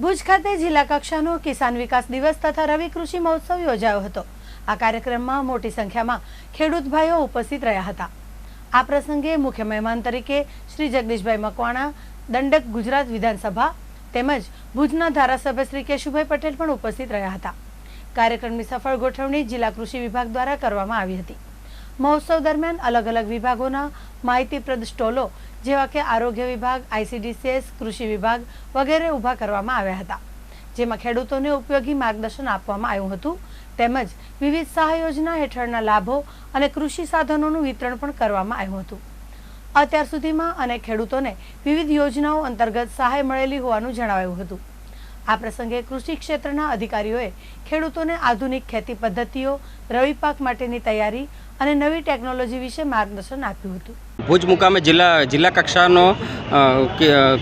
ભુજ ખાતે જિલ્લા કક્ષાનો કિસાન વિકાસ દિવસ તથા રવિ કૃષિ મહોત્સવ યોજાયો હતો. આ કાર્યક્રમમાં મોટી સંખ્યામાં ખેડૂત ભાઈઓ ઉપસ્થિત રહ્યા હતા. આ પ્રસંગે મુખ્ય મહેમાન તરીકે શ્રી જગદીશભાઈ મકવાણા, દંડક ગુજરાત વિધાનસભા તેમજ ભુજના ધારાસભ્ય શ્રી કેશુભાઈ પટેલ પણ ઉપસ્થિત રહ્યા હતા. કાર્યક્રમની સફળ ગોઠવણી જિલ્લા કૃષિ વિભાગ દ્વારા કરવામાં આવી હતી. મહોત્સવ દરમિયાન અલગ અલગ વિભાગોના માહિતીપ્રદ સ્ટોલો, જેવા કે આરોગ્ય વિભાગ, આઈસીડીસીએસ, કૃષિ વિભાગ વગેરે ઊભા કરવામાં આવ્યા હતા. જેમાં ખેડૂતોને ઉપયોગી માર્ગદર્શન આપવામાં આવ્યું હતું. તેમજ વિવિધ સહાય યોજના હેઠળના લાભો અને કૃષિ સાધનોનું વિતરણ પણ કરવામાં આવ્યું હતું. અત્યાર સુધીમાં અને ખેડૂતોને વિવિધ યોજનાઓ અંતર્ગત સહાય મળેલી હોવાનું જણાવાયું હતું. આ પ્રસંગે કૃષિ ક્ષેત્રના અધિકારીઓએ ખેડૂતોને આધુનિક ખેતી પદ્ધતિઓ રવિ પાક માટેની તૈયારી અને નવી ટેકનોલોજી વિશે માર્ગદર્શન આપ્યું હતું. ભુજ મુકામે જિલ્લા જિલ્લા કક્ષાનો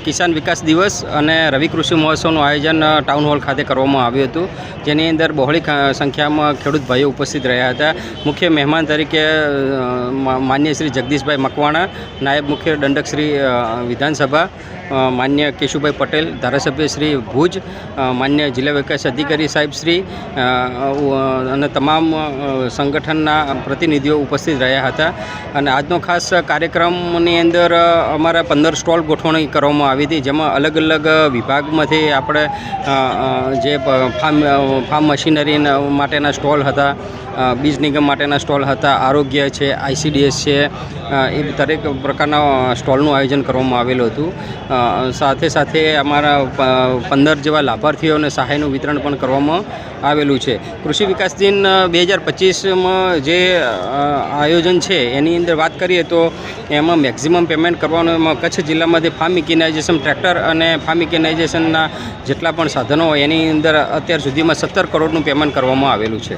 કિસાન વિકાસ દિવસ અને રવિ કૃષિ મહોત્સવનું આયોજન ટાઉન હોલ ખાતે કરવામાં આવ્યું હતું. જેની અંદર બહોળી સંખ્યામાં ખેડૂત ભાઈઓ ઉપસ્થિત રહ્યા હતા. મુખ્ય મહેમાન તરીકે માન્ય શ્રી જગદીશભાઈ મકવાણા, નાયબ મુખ્ય દંડક શ્રી વિધાનસભા માન્ય કેશુભાઈ પટેલ, ધારાસભ્ય શ્રી ભુજ માન્ય જિલ્લા વિકાસ અધિકારી સાહેબ શ્રી અને તમામ સંગઠનના પ્રતિનિધિઓ ઉપસ્થિત રહ્યા હતા. અને આજનો ખાસ કાર્યક્રમની અંદર અમારા પંદર સ્ટોલ ગોઠવણી કરવામાં આવી હતી, જેમાં અલગ અલગ વિભાગમાંથી આપણે જે ફાર્મ ફાર્મ મશીનરી માટેના સ્ટોલ હતા બીજ નિગમ માટેના સ્ટોલ હતા, આરોગ્ય છે, આઈસીડીએસ છે એ દરેક પ્રકારના સ્ટોલનું આયોજન કરવામાં આવેલું હતું. સાથે સાથે અમારા પંદર જેવા લાભાર્થીઓને સહાયનું વિતરણ પણ કરવામાં આવેલું છે. કૃષિ વિકાસ દિન બે હજાર પચીસમાં જે આયોજન છે, એની અંદર વાત કરીએ તો એમાં મેક્ઝિમમ પેમેન્ટ કરવાનું એમાં કચ્છ જિલ્લામાંથી ફાર્મ મિકેનાઇઝેશન ટ્રેક્ટર અને ફાર્મ મિકેનાઇઝેશનના જેટલા પણ સાધનો હોય, એની અંદર અત્યાર સુધીમાં સત્તર કરોડનું પેમેન્ટ કરવામાં આવેલું છે.